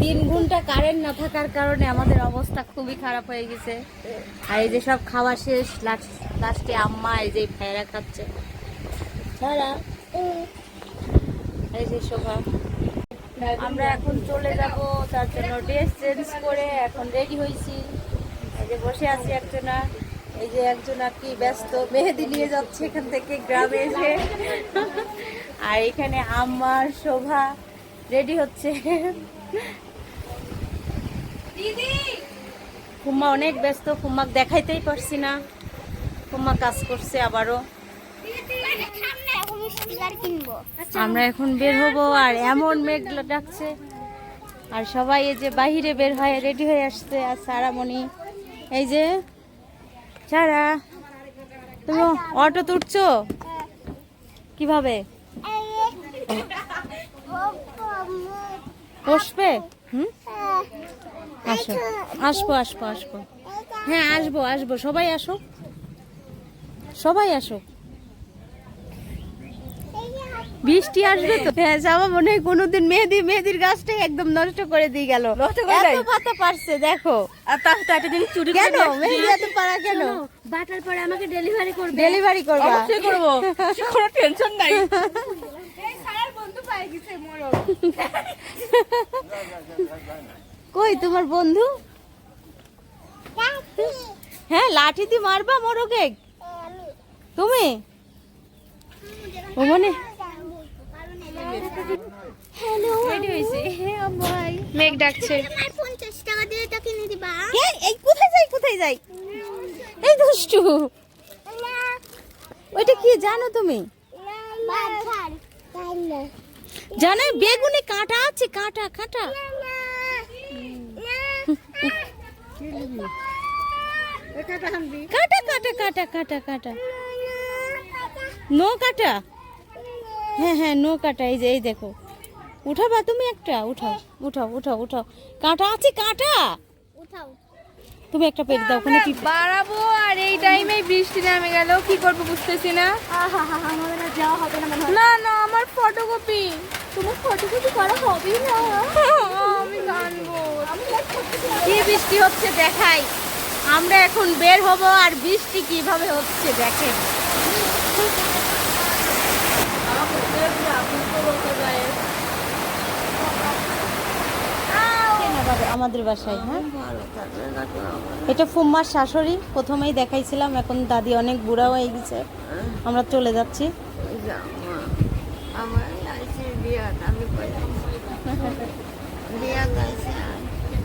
তিন ঘণ্টা কারেন্ট না থাকার কারণে আমাদের অবস্থা খুবই খারাপ হয়ে গেছে। আর এই যে সব খাওয়া শেষ লাস্টে আম্মা এই যে ভাইরা খাচ্ছে। এই যে শোভা। আমরা এখন চলে যাব, তার জন্য ড্রেস চেঞ্জ করে এখন রেডি হয়েছি। এই যে বসে আছি একজনা। এই যে একজনা কি ব্যস্ত, মেহেদি নিয়ে যাচ্ছে এখান থেকে গ্রামে এসে। আর এখানে আমার শোভা রেডি হচ্ছে। ফুম্মা অনেক ব্যস্ত ফুম্মাক দেখাইতেই পারছি না ফুম্মা কাজ করছে আবারও আমরা এখন বের হব আর এমন মেঘ ডাকছে আর সবাই এই যে বাহিরে বের হয়ে রেডি হয়ে আসছে আর সারামণি এই যে সারা তুমি অটো তুলছো কীভাবে বসবে? হুম? আসো। আসব আসব আসব। হ্যাঁ আসব আসব। সবাই আসো। সবাই আসো। বৃষ্টি আসবে তো? হ্যাঁ যাওয়া মনে হয় কোনোদিন মেহেদি মেহেদির গাছটাই একদম নষ্ট করে দিয়ে গেল। এত পাতা পারছে দেখো। আর সাথে একটা জিনিস চুরি কেন? মেহেদি এত পারা কেন? বাটার পরে আমাকে ডেলিভারি করবে। ডেলিভারি করবা। অবশ্যই করব। কোনো টেনশন নাই। কই তোমার বন্ধু? হ্যাঁ লাঠি দিয়ে মারবা মোরগে তুমি? ও মানে? হ্যাঁ মেঘ ডাকছে। হ্যাঁ, আর 50 টাকা দিয়ে এটা কিনে দিবা। এই কোথায় যাই কোথায় যাই? এই দুষ্টু। ওইটা কি জানো তুমি? জানো, বেগুনে কাঁটা আছে, কাঁটা কাঁটা। কাঁটা কাঁটা কাঁটা কাঁটা কাঁটা। নো কাঁটা? হ্যাঁ হ্যাঁ নো কাঁটা, এই যে, এই দেখো। উঠাবা তুমি একটা, উঠাও উঠাও উঠাও উঠাও। কাঁটা আছে, কাঁটা। উঠাও তুমি একটা পেট দাও ওখানে কি বাড়াবো আর এই টাইমে বৃষ্টি নামে গেল কি করব বুঝতেছি না। আহা হা আমাদের যাওয়া হবে না না না আমার ফটোকপি তোমার ফটোকপি করা হবে না। আমি জানব। কি বৃষ্টি হচ্ছে দেখাই। আমরা এখন বের হব আর বৃষ্টি কীভাবে হচ্ছে দেখেন। আমাদের বাসায় হ্যাঁ এটা ফুম্মার শাশুড়ি প্রথমেই দেখাইছিলাম এখন দাদি অনেক বুড়া হয়ে গেছে আমরা চলে যাচ্ছি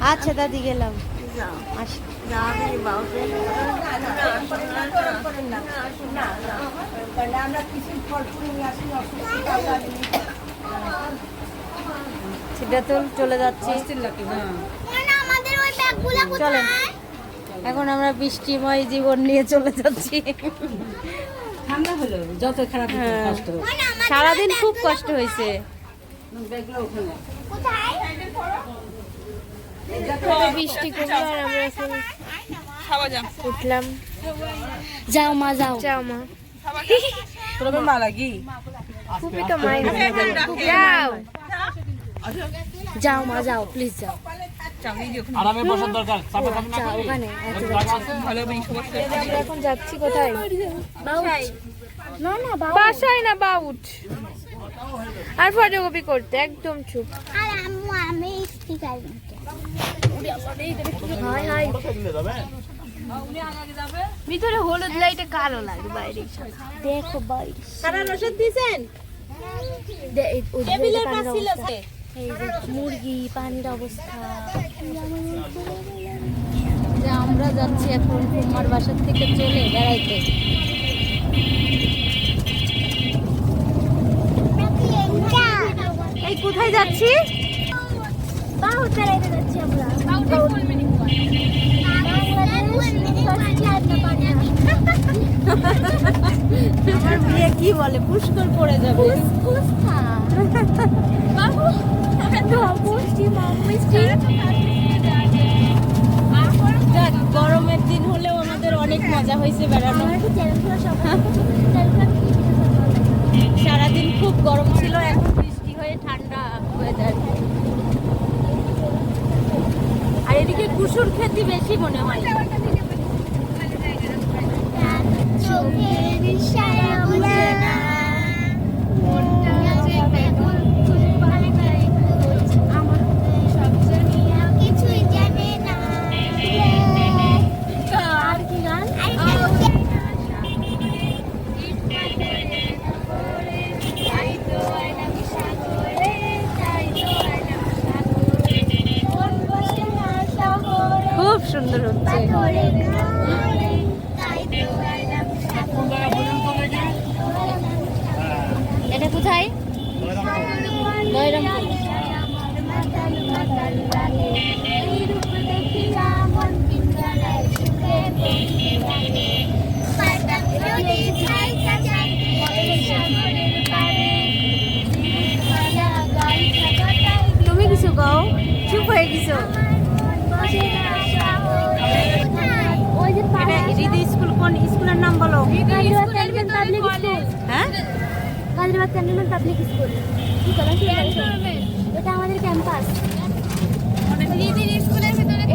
আচ্ছা দাদি গেলাম সেটা তো চলে যাচ্ছি না আমাদের ওই ব্যাগগুলো চলেন এখন আমরা বৃষ্টিময় জীবন নিয়ে চলে যাচ্ছি ঠান্ডা হলো যত খারাপ হ্যাঁ। কষ্ট সারাদিন খুব কষ্ট হয়েছে ব্যাগগুলো বৃষ্টি কমলো আর আমরা এখন উঠলাম যাও মা যাও যাও মা তোর মা লাগি খুবই তো মাই যাও যাও মা যাও প্লিজ যাও আরামে বসার দরকার চাপে থাকবে না ওখানে এত জায়গা আছে? আমরা এখন যাচ্ছি কোথায়? না না বাসায় না বাউট আর ফটোকপি করতে একদম চুপ। আর আম্মু আমি স্টিকার হাই হাই। ভিতরে হলুদ লাইটে কালো লাগে বাইরে। দেখো কারা রসদ দিয়েছেন? টেবিলের পাশ ছিল সে। এই যে মুরগি পানির অবস্থা। যে আমরা যাচ্ছি এখন কুমার বাসার থেকে চলে বেড়াইতে। এই কোথায় যাচ্ছি? বাহু যাচ্ছি আমরা আমার বিয়ে কি বলে? পুষ্কর পড়ে যাবে। যাক, গরমের দিন হলেও আমাদের অনেক মজা হয়েছে বেড়ানো। সারাদিন খুব গরম ছিল এখন বৃষ্টি হয়ে ঠান্ডা ওয়েদার কুসুর খেতি বেশি মনে হয়। চোখের ইশারা বোঝে এটা স্কুল কোন স্কুলের নাম বলো? পাবলিক স্কুল হ্যাঁ? কাজীবাদ ক্যান্টনমেন্ট পাবলিক স্কুল এটা আমাদের ক্যাম্পাস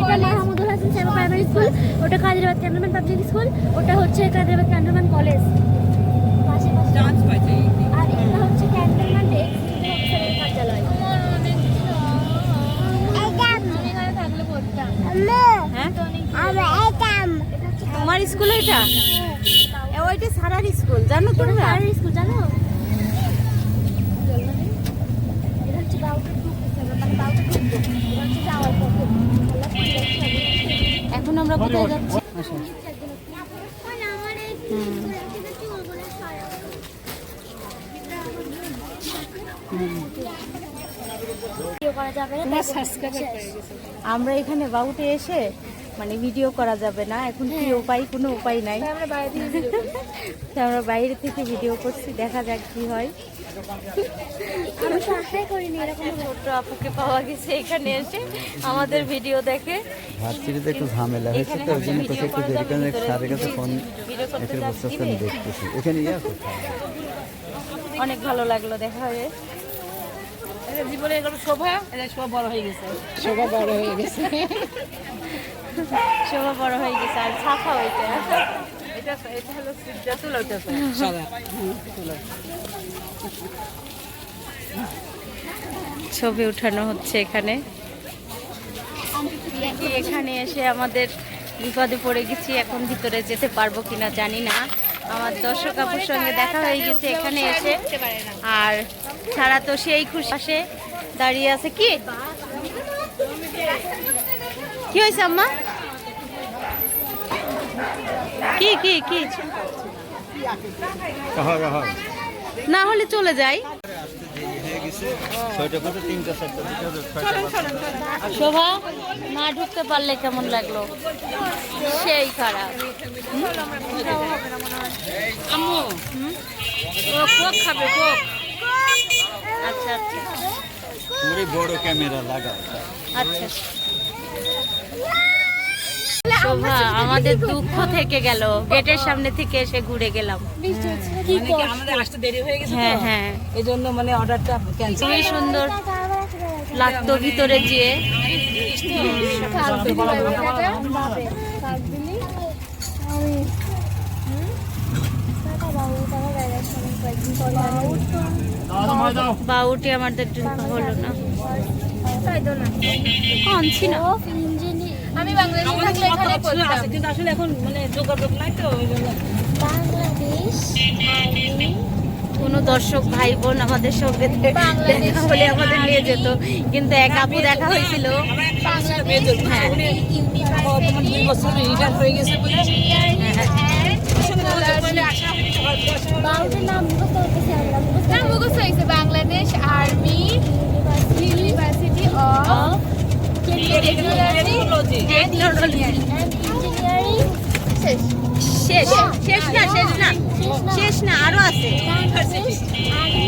এটা মাহমুদুল হাসান সাহেব প্রাইমারি স্কুল ওটা কাজীবাদ ক্যান্টনমেন্ট পাবলিক স্কুল ওটা হচ্ছে কাজীবাদ ক্যান্টনমেন্ট কলেজ আর এটা হচ্ছে ক্যান্টনমেন্ট কার্যালয়। হ্যাঁ? তোমার স্কুল এটা? ওইটা সারার স্কুল জানো তোমরা? সারের স্কুল জানো? মানে এখন আমরা কোথায় যাচ্ছি? ভিডিও করা যাবে না আমরা এখানে বাউটে এসে মানে ভিডিও করা যাবে না। এখন কি উপায়? কোনো উপায় নাই। তো আমরা বাইরে থেকে ভিডিও করছি। দেখা যাক কি হয়। আমি তো আশাই করিনি এরকম ছোট্ট আপুকে পাওয়া গেছে এখানে এসে আমাদের ভিডিও দেখে। ভার্সিটিতে একটু ঝামেলা হয়েছে তো ওই জন্য কোথাও একটু দেরি করে স্যারের কাছে ফোন এখানে বসে বসে আমি দেখতেছি। এখানে ইয়ে অনেক ভালো লাগল দেখা হয়ে। জীবনে এগুলো শোভা এটা শোভা বড় হয়ে গেছে। শোভা বড় হয়ে গেছে। শোভা বড় হয়ে গেছে আর ছাফা হইতে এটা এটা হলো সিদ্ধাতুল ওটা সাদা। ছবি উঠানো হচ্ছে এখানে। এখানে এসে আমাদের বিপদে পড়ে গেছি এখন ভিতরে যেতে পারব কিনা জানি না। আমার দর্শক আপুর সঙ্গে দেখা হয়ে গেছে এখানে এসে। আর ছাড়া তো সেই খুশি পাশে দাঁড়িয়ে আছে কি? কি হয়েছে আম্মা? কি কি কি? না হলে চলে যাই। শোভা না ঢুকতে পারলে কেমন লাগল? সেই খারাপ। আম্মু ও কোক খাবে কোক? আচ্ছা আচ্ছা। বড় ক্যামেরা লাগাও। আচ্ছা। শোভা আমাদের দুঃখ থেকে গেল। গেটের সামনে থেকে এসে ঘুরে গেলাম। মানে কি আমাদের আসতে দেরি হয়ে গেছে হ্যাঁ হ্যাঁ। এই জন্য মানে অর্ডারটা খুবই সুন্দর লাগতো ভিতরে যেয়ে। বাউটি আমাদের জন্য হলো না। আনছি না। আমি বাংলাদেশে থাকলে এখানে আছে, কিন্তু আসলে এখন মানে যোগাযোগ নাই তো ওই জন্য। বাংলাদেশ কোনো দর্শক ভাই বোন আমাদের সঙ্গে দেখা হলে আমাদের নিয়ে যেত। কিন্তু এক আপু দেখা হয়েছিল। হ্যাঁ হয়ে। Bangladesh army university of technology. Technology. শেষ। শেষ শেষ না শেষ না। শেষ না। আরও আছে। বাংলাদেশ আর্মি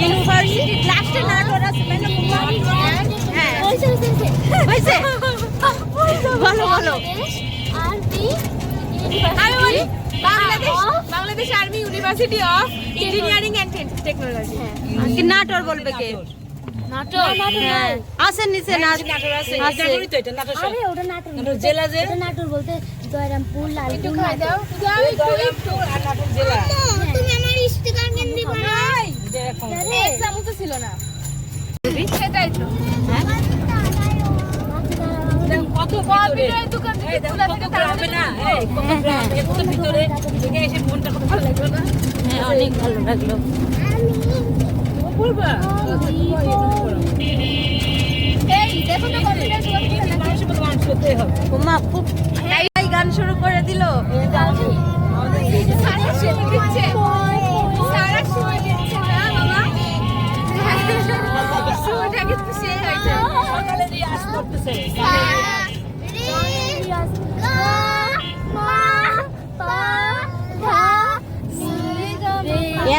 ইউনিভার্সিটি লাস্টে না ওরা আছে হ্যাঁ। হয়েছে হয়েছে হয়েছে। বলো বলো। বাংলাদেশ আর্মি আমি বলি Bangladesh Bangladesh army university of engineering and technology Natore বলবে কে? হ্যাঁ আসেন নিচে নাচ তো নাটোর আরে ওটা নাটোর নাটোর জেলা যে। নাটোর বলতে জয়রামপুর লালপুর দিবা না? যে এখন কত কত গ্রামে না? ভিতরে? এসে মনটা কত ভালো লাগল না হ্যাঁ অনেক ভালো লাগল। মা খুব গান শুরু করে দিল। সকালে দিয়ে আস করতেছে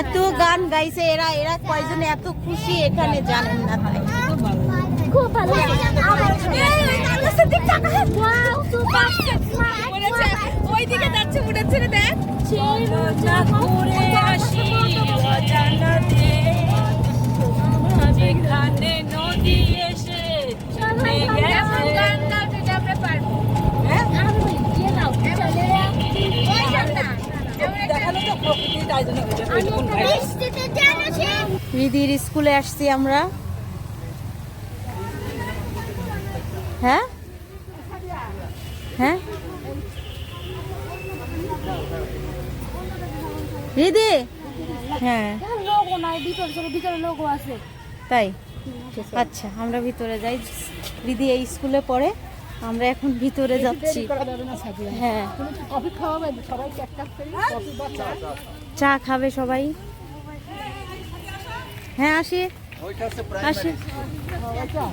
এত গান গাইছে এরা এরা কয়জন এত খুশি এখানে জানেন না তাই খুব ভালো ওইদিকে যাচ্ছে উঠে ছেড়ে দেখ। নদী এসে রিদির স্কুলে আসছি আমরা। হ্যাঁ? হ্যাঁ? রিদি হ্যাঁ। ভিতরে ভিতরে আছে। তাই? আচ্ছা আমরা ভিতরে যাই। দিদি এই স্কুলে পড়ে। আমরা এখন ভিতরে যাচ্ছি। হ্যাঁ। চা খাবে? সবাই। হ্যাঁ আসি। ওইটা আসি।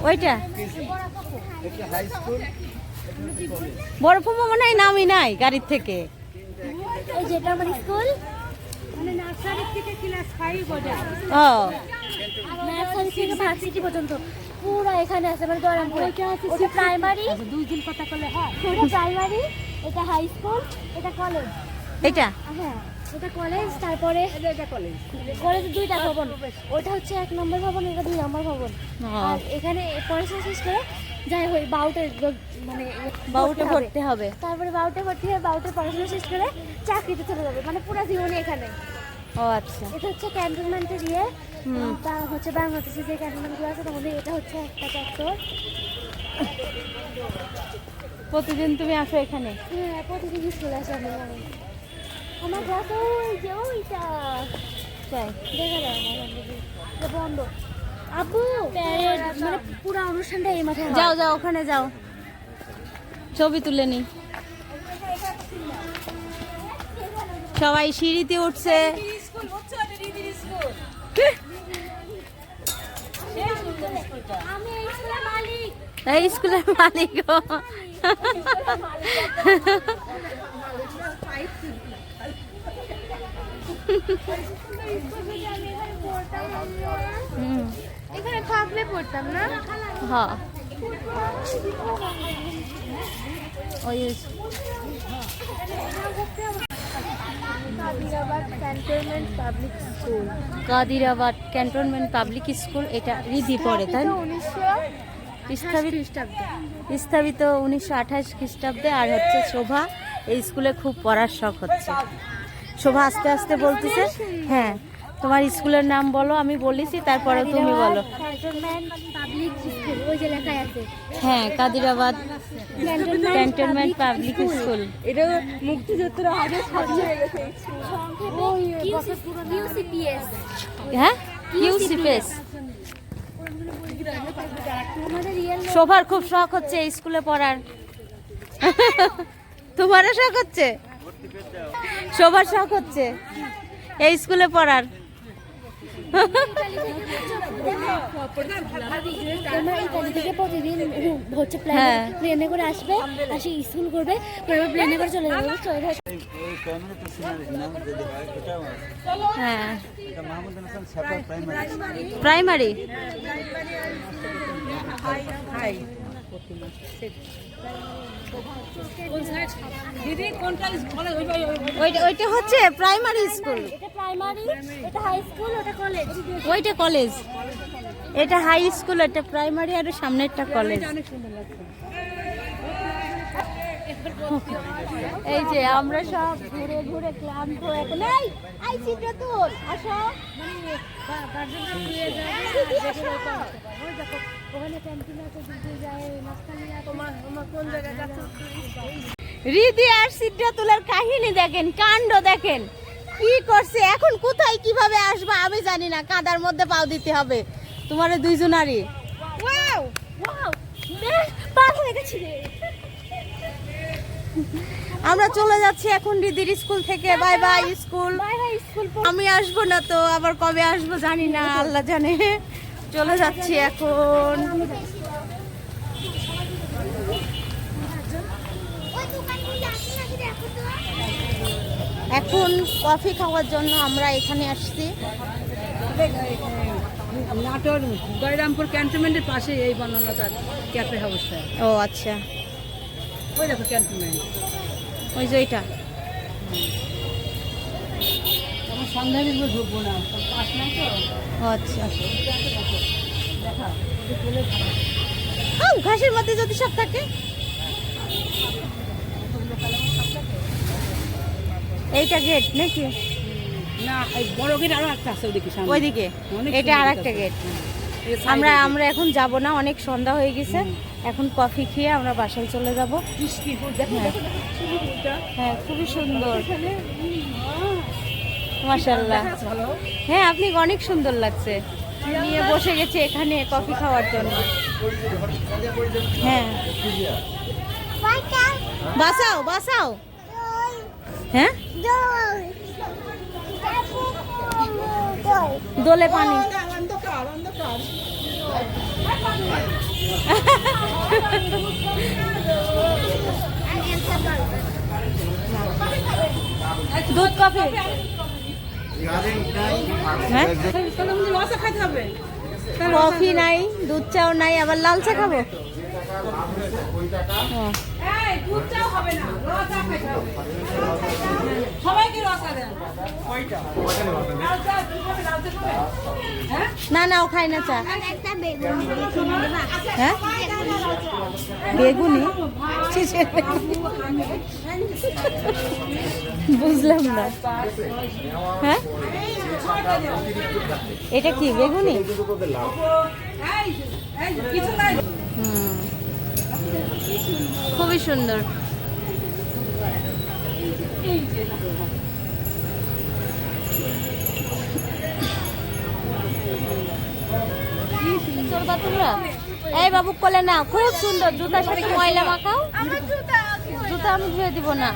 ওইটা। হাই স্কুল বরফ মনে হয় নামই নাই গাড়ির থেকে। মানে নার্সারি থেকে ক্লাস ফাইভ পর্যন্ত ও। নার্সারি থেকে ভার্সিটি পর্যন্ত। পুরো এখানে আছে মানে জয়রামপুর ওটা প্রাইমারি দুই দিন কথা করলে হয়। ওটা প্রাইমারি এটা হাই স্কুল এটা কলেজ এটা? হ্যাঁ এটা কলেজ তারপরে এটা কলেজ কলেজে দুইটা ভবন। ওটা হচ্ছে এক নম্বর ভবন এটা দুই নম্বর ভবন। আর এখানে পড়াশোনা শেষ করে যাই হোক বাউটে মানে বাউটে ভর্তি হবে। তারপরে বাউটে ভর্তি হয়ে বাউটে পড়াশোনা শেষ করে চাকরিতে চলে যাবে মানে পুরো জীবনে এখানে। ও আচ্ছা। এটা হচ্ছে ক্যান্টনমেন্টের ইয়ে। তা হচ্ছে বাংলাদেশে যে ক্যান্টনমেন্টগুলো আছে মধ্যে এটা হচ্ছে একটা চত্বর। প্রতিদিন তুমি আসো এখানে? হ্যাঁ প্রতিদিন স্কুলে আসে আমি আমার ক্লাস ওই যে ওইটা। তাই? দেখা যায় বন্ধ। আব্বু মানে পুরো অনুষ্ঠানটা এই মাঠে যাও যাও ওখানে যাও। ছবি তুলে নি। সবাই সিঁড়িতে উঠছে। এই স্কুলের মালিক। এখানে থাকলে পড়তাম না? হ্যাঁ ওই। Kadirabad cantonment public school. এটা রিধি পড়ে তাই স্থাপিত উনিশশো আঠাশ খ্রিস্টাব্দে আর হচ্ছে শোভা এই স্কুলে খুব পড়ার শখ হচ্ছে। শোভা আস্তে আস্তে বলতেছে হ্যাঁ। তোমার স্কুলের নাম বলো আমি বলেছি তারপরে তুমি বলো। হ্যাঁ কাদিরাবাদ ক্যান্টনমেন্ট পাবলিক স্কুল। এটা মুক্তিযুদ্ধের আগে হয়ে ইউসিপিএস শোভার খুব শখ হচ্ছে এই স্কুলে পড়ার। তোমারও শখ হচ্ছে? শোভার শখ হচ্ছে এই স্কুলে পড়ার। তোমরা থেকে প্রতিদিন হচ্ছে হ্যাঁ। প্লেনে করে আসবে আসি স্কুল করবে প্লেনে করে চলে যাবে যদি হয় এটাও হ্যাঁ এটা দিদি কোনটা ওইটা ওইটা হচ্ছে প্রাইমারি স্কুল এটা প্রাইমারি এটা হাই স্কুল ওটা কলেজ ওইটা কলেজ এটা হাই স্কুল এটা প্রাইমারি আর সামনে একটা কলেজ এই যে আমরা সব ঘুরে ঘুরে ক্লান্ত এখন। এই আই চিত্রা তোল আসো। রিদি আর সিদ্ধাতুলার কাহিনী দেখেন কাণ্ড দেখেন। কি করছে এখন কোথায় কীভাবে আসবা আমি জানি না। কাদার মধ্যে পাও দিতে হবে। তোমার দুইজনারই। ওয়াও ওয়াও হয়ে গেছি আমরা চলে যাচ্ছি এখন দিদির স্কুল থেকে। Bye bye school. Bye bye school আমি আসব না তো আবার কবে আসব জানি না আল্লাহ জানে। চলে যাচ্ছি এখন। এখন কফি খাওয়ার জন্য আমরা এখানে আসছি। নাটোর গয়রামপুর ক্যান্টনমেন্টের পাশে এই বনলতার ক্যাফে হাউসটা। ও আচ্ছা। ওই দেখো ক্যান্টনমেন্ট। ওই যে ওইটা ঢুকবো না। তো? আচ্ছা। ঘাসের মধ্যে যদি সব থাকে। এইটা গেট নাকি? না এই বড় গেট আরও একটা আছে ওদিকে ওইদিকে? এটা আর একটা গেট আমরা আমরা এখন যাব না অনেক সন্ধ্যা হয়ে গেছে। এখন কফি খেয়ে আমরা বাসায় চলে যাব। হ্যাঁ। হ্যাঁ খুবই সুন্দর। মাশাল্লাহ হ্যাঁ আপনি অনেক সুন্দর লাগছে। নিয়ে বসে গেছে এখানে কফি খাওয়ার জন্য। হ্যাঁ। বাসাও বাসাও। হ্যাঁ? দোলে পানি। দুধ কফি। কফি নাই দুধ চাও নাই আবার লাল চা খাব? না? হ্যাঁ? না না ও খাই না চা। হ্যাঁ? বেগুনি? বুঝলাম না। হ্যাঁ? এটা কি বেগুনি? এই এই কিছু নাই এই বাবু খুব সুন্দর। সাথে ময়লা মাখাও? জুতা আমি ধুয়ে দিব না।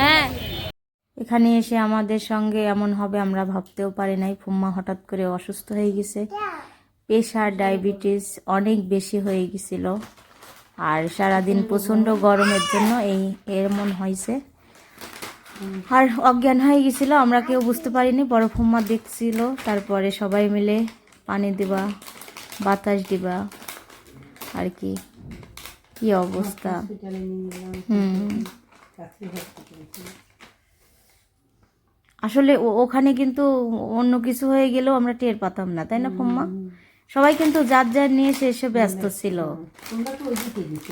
হ্যাঁ। এখানে এসে আমাদের সঙ্গে এমন হবে আমরা ভাবতেও পারি নাই। ফুম্মা হঠাৎ করে অসুস্থ হয়ে গেছে। প্রেশার, ডায়াবেটিস অনেক বেশি হয়ে গেছিল। আর সারাদিন প্রচণ্ড গরমের জন্য এই এমন হয়েছে আর অজ্ঞান হয়ে গেছিল আমরা কেউ বুঝতে পারিনি। বড় ফুম্মা দেখছিল তারপরে সবাই মিলে পানি দিবা বাতাস দিবা আর কি। কি অবস্থা? হুম। আসলে ওখানে কিন্তু অন্য কিছু হয়ে গেলেও আমরা টের পাতাম না তাই না ফুম্মা? সবাই কিন্তু যার যার নিয়ে সে এসে ব্যস্ত ছিল।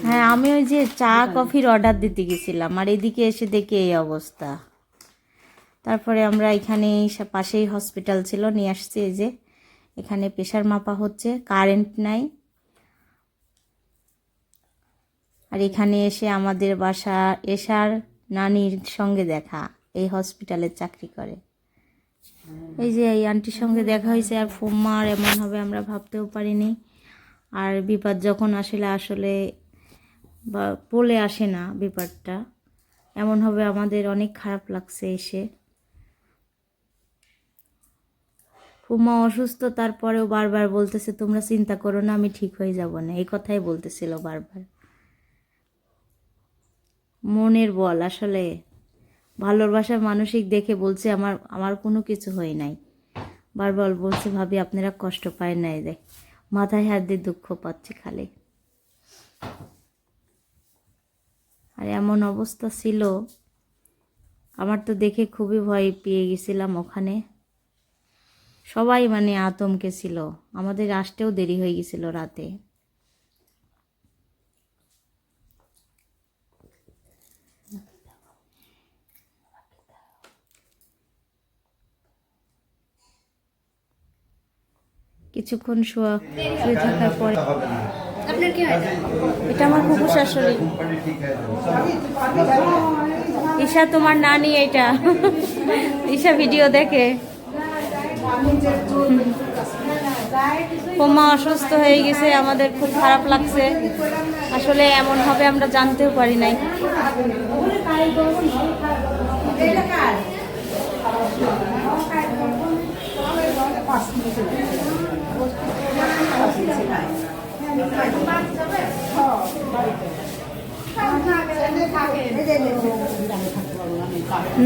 হ্যাঁ আমি ওই যে চা কফির অর্ডার দিতে গেছিলাম আর এদিকে এসে দেখি এই অবস্থা। তারপরে আমরা এখানে পাশেই হসপিটাল ছিল নিয়ে আসছি এই যে। এখানে প্রেশার মাপা হচ্ছে কারেন্ট নাই। আর এখানে এসে আমাদের বাসা এসার নানির সঙ্গে দেখা এই হসপিটালে চাকরি করে। এই যে এই আন্টির সঙ্গে দেখা হয়েছে, আর ফুম্মার এমন হবে আমরা ভাবতেও পারিনি। আর বিপদ যখন আসলে আসলে বা বলে আসে না বিপদটা, এমন হবে আমাদের অনেক খারাপ লাগছে এসে। ফুম্মা অসুস্থ, তারপরেও বারবার বলতেছে, তোমরা চিন্তা করো না, আমি ঠিক হয়ে যাব না। এই কথাই বলতেছিল বারবার। মনের বল আসলে। ভালোবাসার মানসিক দেখে বলছে, আমার আমার কোনো কিছু হয় নাই। বারবার বলছে, ভাবি, আপনারা কষ্ট পায় নাই দেখ মাথায় হাত দিয়ে দুঃখ পাচ্ছি খালি। আর এমন অবস্থা ছিল, আমার তো দেখে খুবই ভয় পেয়ে গেছিলাম ওখানে। সবাই মানে আতঙ্কে ছিল। আমাদের আসতেও দেরি হয়ে গেছিল রাতে। কিছুক্ষণ শোয়া, শুয়ে থাকার পরে। এটা আমার কুকুর শাশুড়ি। ঈশা তোমার নানি এটা। ঈশা ভিডিও দেখে। বোমা অসুস্থ হয়ে গেছে, আমাদের খুব খারাপ লাগছে। আসলে এমন হবে আমরা জানতেও পারি নাই।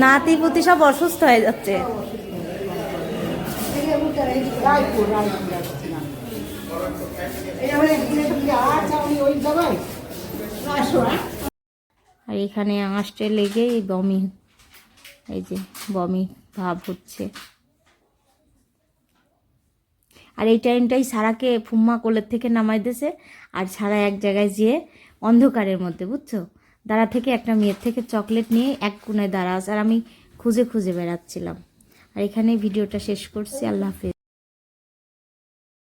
নাতি পুতি সব অসুস্থ হয়ে যাচ্ছে। আর এখানে আঁশটে লেগে বমি, এই যে বমি ভাব হচ্ছে। আর এই টাইমটাই সারাকে ফুম্মা কোলের থেকে নামাই দিয়েছে, আর সারা এক জায়গায় যেয়ে অন্ধকারের মধ্যে, বুঝছ? দাঁড়া থেকে একটা মেয়ের থেকে চকলেট নিয়ে এক কোনায় দাঁড়া আর আমি খুঁজে খুঁজে বেড়াচ্ছিলাম। আর এখানে ভিডিওটা শেষ করছি, আল্লাহ হাফেজ।